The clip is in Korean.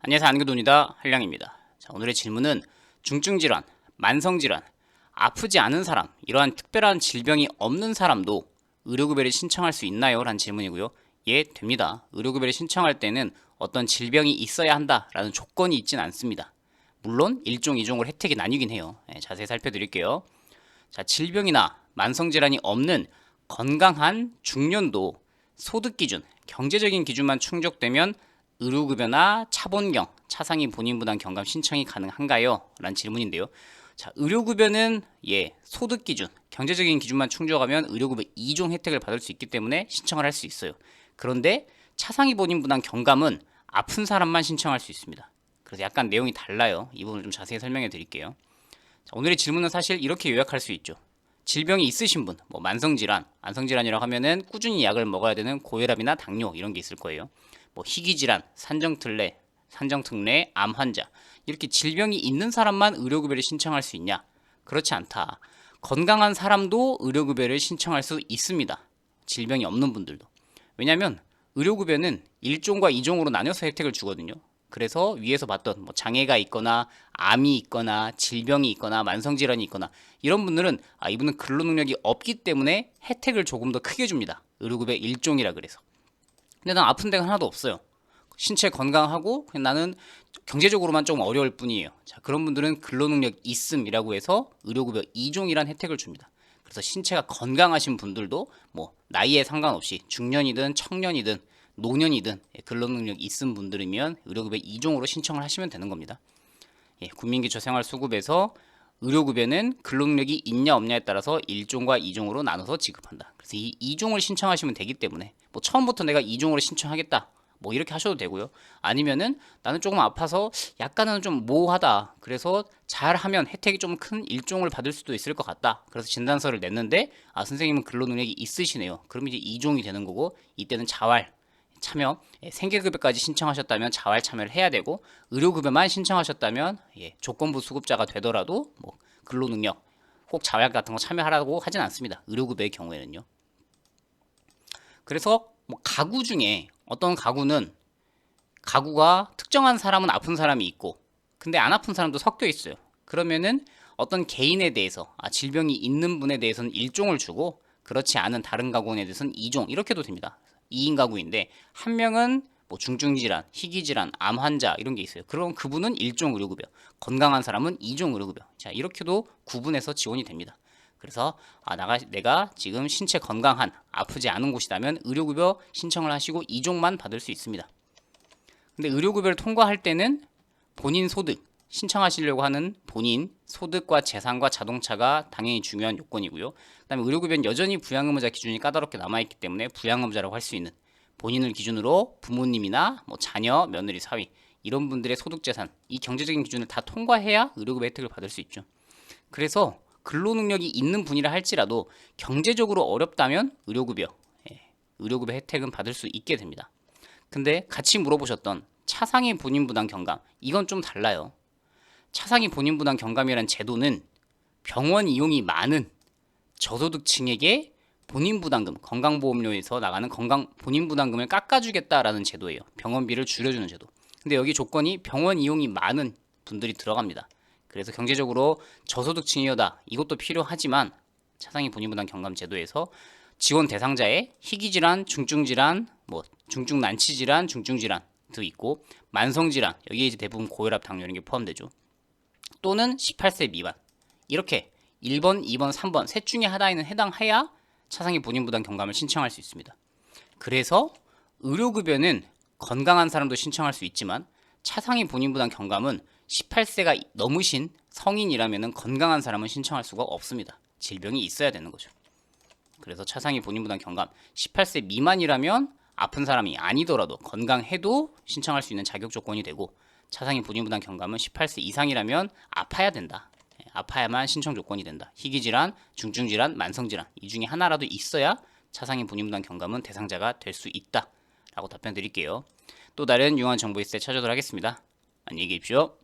안녕하세요 안교돈이다 한량입니다. 자, 오늘의 질문은 중증 질환, 만성 질환, 아프지 않은 사람, 이러한 특별한 질병이 없는 사람도 의료급여를 신청할 수 있나요? 라는 질문이고요. 예, 됩니다. 의료급여를 신청할 때는 어떤 질병이 있어야 한다라는 조건이 있진 않습니다. 물론 일종 이종으로 혜택이 나뉘긴 해요. 예, 자세히 살펴드릴게요. 자, 질병이나 만성 질환이 없는 건강한 중년도 소득 기준, 경제적인 기준만 충족되면 의료급여나 차본경, 차상위 본인 부담 경감 신청이 가능한가요? 라는 질문인데요. 자, 의료급여는 예, 소득 기준, 경제적인 기준만 충족하면 의료급여 2종 혜택을 받을 수 있기 때문에 신청을 할 수 있어요. 그런데 차상위 본인 부담 경감은 아픈 사람만 신청할 수 있습니다. 그래서 약간 내용이 달라요. 이 부분을 좀 자세히 설명해 드릴게요. 자, 오늘의 질문은 사실 이렇게 요약할 수 있죠. 질병이 있으신 분, 뭐 만성질환, 만성질환이라고 하면은 꾸준히 약을 먹어야 되는 고혈압이나 당뇨 이런 게 있을 거예요. 뭐 희귀질환, 산정특례, 산정특례, 암 환자 이렇게 질병이 있는 사람만 의료급여를 신청할 수 있냐? 그렇지 않다. 건강한 사람도 의료급여를 신청할 수 있습니다. 질병이 없는 분들도. 왜냐하면 의료급여는 1종과 2종으로 나눠서 혜택을 주거든요. 그래서 위에서 봤던 뭐 장애가 있거나 암이 있거나 질병이 있거나 만성질환이 있거나 이런 분들은 아 이분은 근로능력이 없기 때문에 혜택을 조금 더 크게 줍니다. 의료급여 1종이라 그래서. 근데 난 아픈 데가 하나도 없어요. 신체 건강하고 그냥 나는 경제적으로만 조금 어려울 뿐이에요. 자, 그런 분들은 근로능력 있음이라고 해서 의료급여 2종이란 혜택을 줍니다. 그래서 신체가 건강하신 분들도 뭐 나이에 상관없이 중년이든 청년이든 노년이든 예, 근로능력 있은 분들이면 의료급여 2종으로 신청을 하시면 되는 겁니다. 예, 국민기초생활수급에서 의료급여는 근로능력이 있냐 없냐에 따라서 1종과 2종으로 나눠서 지급한다. 그래서 이 2종을 신청하시면 되기 때문에 뭐 처음부터 내가 2종으로 신청하겠다. 뭐 이렇게 하셔도 되고요. 아니면은 나는 조금 아파서 약간은 좀 모호하다. 그래서 잘하면 혜택이 좀 큰 일종을 받을 수도 있을 것 같다. 그래서 진단서를 냈는데 아 선생님은 근로능력이 있으시네요. 그럼 이제 2종이 되는 거고 이때는 자활 참여 예, 생계급여까지 신청하셨다면 자활 참여를 해야 되고 의료급여만 신청하셨다면 예, 조건부 수급자가 되더라도 뭐 근로능력 혹 자활 같은 거 참여하라고 하진 않습니다. 의료급여의 경우에는요. 그래서 뭐 가구 중에 어떤 가구는 가구가 특정한 사람은 아픈 사람이 있고 근데 안 아픈 사람도 섞여 있어요. 그러면은 어떤 개인에 대해서 아, 질병이 있는 분에 대해서는 1종을 주고 그렇지 않은 다른 가구에 대해서는 2종 이렇게도 됩니다. 2인 가구인데 한 명은 뭐 중증 질환, 희귀 질환, 암 환자 이런 게 있어요. 그럼 그분은 1종 의료급여, 건강한 사람은 2종 의료급여. 자, 이렇게도 구분해서 지원이 됩니다. 그래서 아, 나가, 내가 지금 신체 건강한 아프지 않은 곳이라면 의료급여 신청을 하시고 2종만 받을 수 있습니다. 근데 의료급여를 통과할 때는 본인 소득 신청하시려고 하는 본인 소득과 재산과 자동차가 당연히 중요한 요건이고요. 그다음에 의료급여는 여전히 부양의무자 기준이 까다롭게 남아있기 때문에 부양의무자라고 할 수 있는 본인을 기준으로 부모님이나 뭐 자녀, 며느리, 사위 이런 분들의 소득 재산 이 경제적인 기준을 다 통과해야 의료급여 혜택을 받을 수 있죠. 그래서 근로능력이 있는 분이라 할지라도 경제적으로 어렵다면 의료급여 예, 의료급여 혜택은 받을 수 있게 됩니다. 근데 같이 물어보셨던 차상위 본인 부담 경감 이건 좀 달라요. 차상위 본인 부담 경감이라는 제도는 병원 이용이 많은 저소득층에게 본인 부담금 건강보험료에서 나가는 건강 본인 부담금을 깎아주겠다라는 제도예요. 병원비를 줄여주는 제도. 근데 여기 조건이 병원 이용이 많은 분들이 들어갑니다. 그래서 경제적으로 저소득층이여다 이것도 필요하지만 차상위 본인 부담 경감 제도에서 지원 대상자의 희귀질환, 중증질환, 뭐 중증 난치질환, 중증질환도 있고 만성질환 여기에 이제 대부분 고혈압, 당뇨 이런 게 포함되죠. 또는 18세 미만 이렇게 1번, 2번, 3번 셋 중에 하나에는 해당해야 차상위 본인 부담 경감을 신청할 수 있습니다. 그래서 의료급여는 건강한 사람도 신청할 수 있지만 차상위 본인 부담 경감은 18세가 넘으신 성인이라면 건강한 사람은 신청할 수가 없습니다. 질병이 있어야 되는 거죠. 그래서 차상위 본인 부담 경감 18세 미만이라면 아픈 사람이 아니더라도 건강해도 신청할 수 있는 자격 조건이 되고 차상위 본인 부담 경감은 18세 이상이라면 아파야 된다. 예, 아파야만 신청 조건이 된다. 희귀질환, 중증질환, 만성질환 이 중에 하나라도 있어야 차상위 본인 부담 경감은 대상자가 될 수 있다. 라고 답변 드릴게요. 또 다른 유용한 정보 있을 때 찾아오도록 하겠습니다. 안녕히 계십시오.